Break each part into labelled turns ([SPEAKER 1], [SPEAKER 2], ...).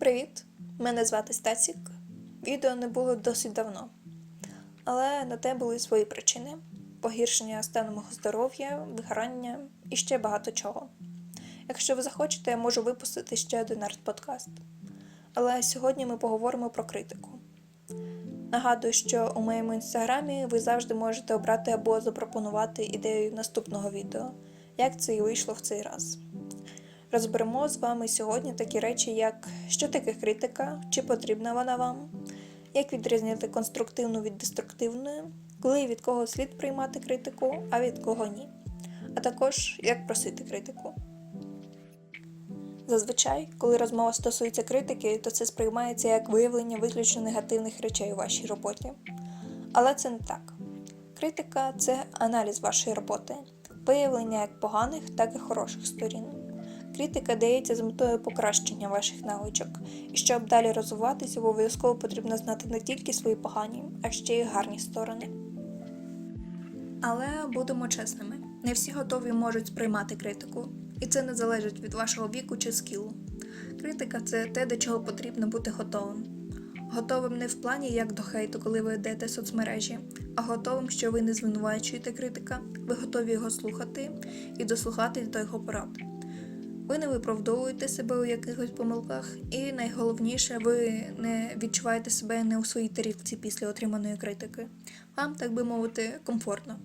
[SPEAKER 1] Привіт! Мене звати Стасік. Відео не було досить давно. Але на те були свої причини: погіршення стану мого здоров'я, вигорання і ще багато чого. Якщо ви захочете, я можу випустити ще один арт-подкаст. Але сьогодні ми поговоримо про критику. Нагадую, що у моєму інстаграмі ви завжди можете обрати або запропонувати ідею наступного відео, як це і вийшло в цей раз. Розберемо з вами сьогодні такі речі, як що таке критика, чи потрібна вона вам, як відрізняти конструктивну від деструктивної, коли і від кого слід приймати критику, а від кого ні, а також як просити критику. Зазвичай, коли розмова стосується критики, то це сприймається як виявлення виключно негативних речей у вашій роботі. Але це не так. Критика це аналіз вашої роботи, виявлення як поганих, так і хороших сторін. Критика дається з метою покращення ваших навичок, і щоб далі розвиватися, обов'язково потрібно знати не тільки свої погані, а ще й гарні сторони. Але будемо чесними, не всі готові можуть сприймати критику, і це не залежить від вашого віку чи скілу. Критика це те, до чого потрібно бути готовим. Готовим не в плані як до хейту, коли ви йдете соцмережі, а готовим, що ви не звинувачуєте критика, ви готові його слухати і дослухатись до його порад. Ви не виправдовуєте себе у якихось помилках, і найголовніше, ви не відчуваєте себе не у своїй тарілці після отриманої критики. Вам, так би мовити, комфортно.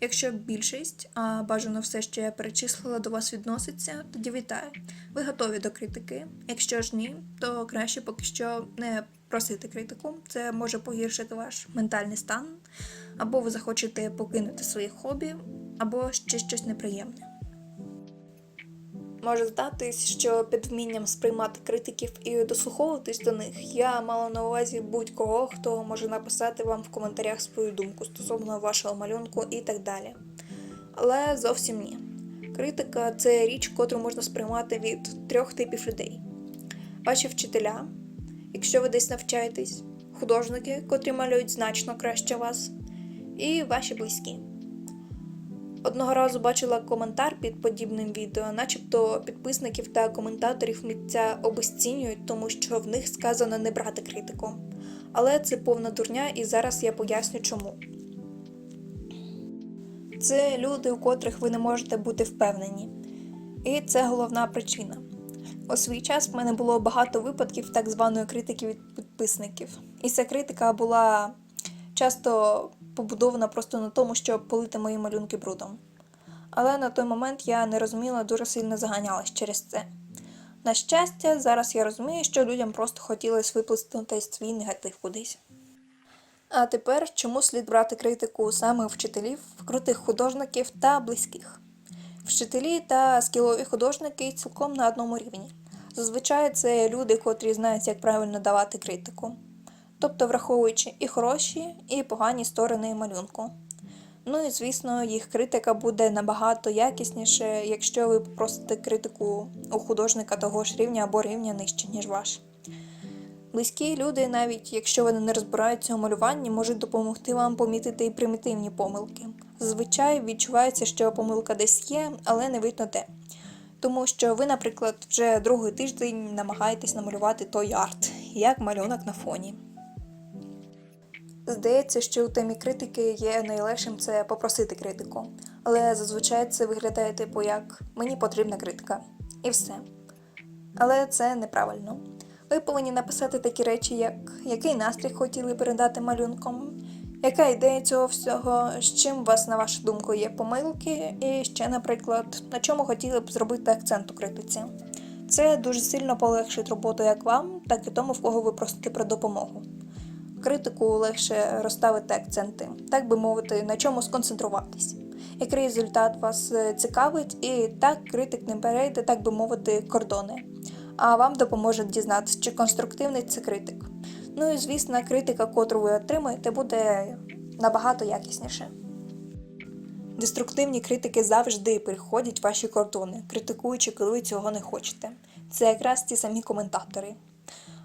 [SPEAKER 1] Якщо більшість, а бажано все, що я перечислила, до вас відноситься, тоді вітаю. Ви готові до критики. Якщо ж ні, то краще поки що не просити критику. Це може погіршити ваш ментальний стан, або ви захочете покинути свої хобі, або ще щось неприємне. Може здатись, що під вмінням сприймати критиків і дослуховуватись до них я мала на увазі будь-кого, хто може написати вам в коментарях свою думку стосовно вашого малюнку і так далі. Але зовсім ні. Критика це річ, котру можна сприймати від трьох типів людей: ваші вчителя, якщо ви десь навчаєтесь, художники, котрі малюють значно краще вас, і ваші близькі. Одного разу бачила коментар під подібним відео, начебто підписників та коментаторів митця обесцінюють, тому що в них сказано не брати критику. Але це повна дурня, і зараз я поясню чому. Це люди, у котрих ви не можете бути впевнені. І це головна причина. У свій час в мене було багато випадків так званої критики від підписників. І ця критика була часто побудована просто на тому, щоб полити мої малюнки брудом. Але на той момент я не розуміла, дуже сильно заганялась через це. На щастя, зараз я розумію, що людям просто хотілося виплеснути свій негатив кудись. А тепер чому слід брати критику саме вчителів, крутих художників та близьких? Вчителі та скілові художники цілком на одному рівні. Зазвичай це люди, котрі знають, як правильно давати критику тобто враховуючи і хороші, і погані сторони малюнку. Ну і звісно, їх критика буде набагато якісніше, якщо ви попросите критику у художника того ж рівня або рівня нижче, ніж ваш. Близькі люди, навіть якщо вони не розбираються у малюванні, можуть допомогти вам помітити і примітивні помилки. Зазвичай відчувається, що помилка десь є, але не видно де. Тому що ви, наприклад, вже другий тиждень намагаєтесь намалювати той арт, як малюнок на фоні. Здається, що у темі критики є найлегшим це попросити критику, але зазвичай це виглядає типу як мені потрібна критика. І все. Але це неправильно. Ви повинні написати такі речі, як який настрій хотіли передати малюнком, яка ідея цього всього, з чим у вас, на вашу думку, є помилки, і ще, наприклад, на чому хотіли б зробити акцент у критиці. Це дуже сильно полегшить роботу як вам, так і тому, в кого ви просите про допомогу критику легше розставити акценти, так би мовити, на чому сконцентруватись. Який результат вас е, цікавить, і так критик не перейде, так би мовити, кордони. А вам допоможе дізнатися, чи конструктивний це критик. Ну і звісно, критика, котру ви отримаєте, буде набагато якісніше. Деструктивні критики завжди переходять ваші кордони, критикуючи, коли ви цього не хочете. Це якраз ті самі коментатори.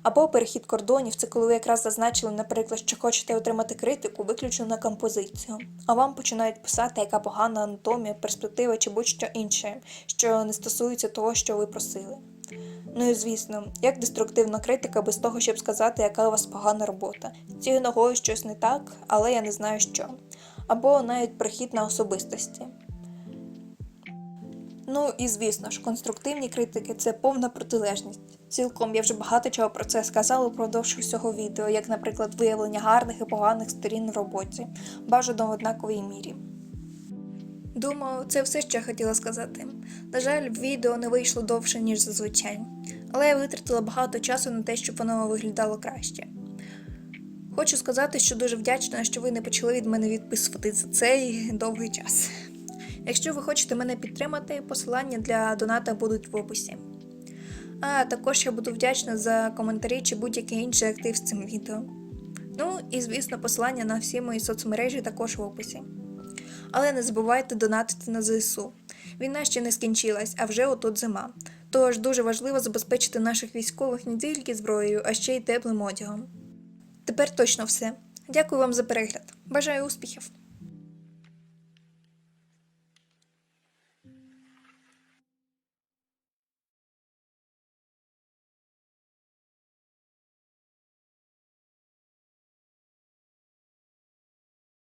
[SPEAKER 1] Або перехід кордонів це коли ви якраз зазначили, наприклад, що хочете отримати критику, виключно на композицію, а вам починають писати, яка погана анатомія, перспектива чи будь-що інше, що не стосується того, що ви просили. Ну і звісно, як деструктивна критика без того, щоб сказати, яка у вас погана робота. Цією ногою щось не так, але я не знаю що. Або навіть прихід на особистості. Ну і звісно ж, конструктивні критики це повна протилежність. Цілком я вже багато чого про це сказала впродовж усього відео, як, наприклад, виявлення гарних і поганих сторін в роботі, бажано в однаковій мірі. Думаю, це все, що я хотіла сказати. На жаль, відео не вийшло довше, ніж зазвичай, але я витратила багато часу на те, щоб воно виглядало краще. Хочу сказати, що дуже вдячна, що ви не почали від мене відписувати за цей довгий час. Якщо ви хочете мене підтримати, посилання для доната будуть в описі. А також я буду вдячна за коментарі чи будь-який інший актив з цим відео. Ну і звісно, посилання на всі мої соцмережі також в описі. Але не забувайте донатити на ЗСУ. Війна ще не скінчилась, а вже отут зима. Тож дуже важливо забезпечити наших військових не тільки зброєю, а ще й теплим одягом. Тепер точно все. Дякую вам за перегляд. Бажаю успіхів!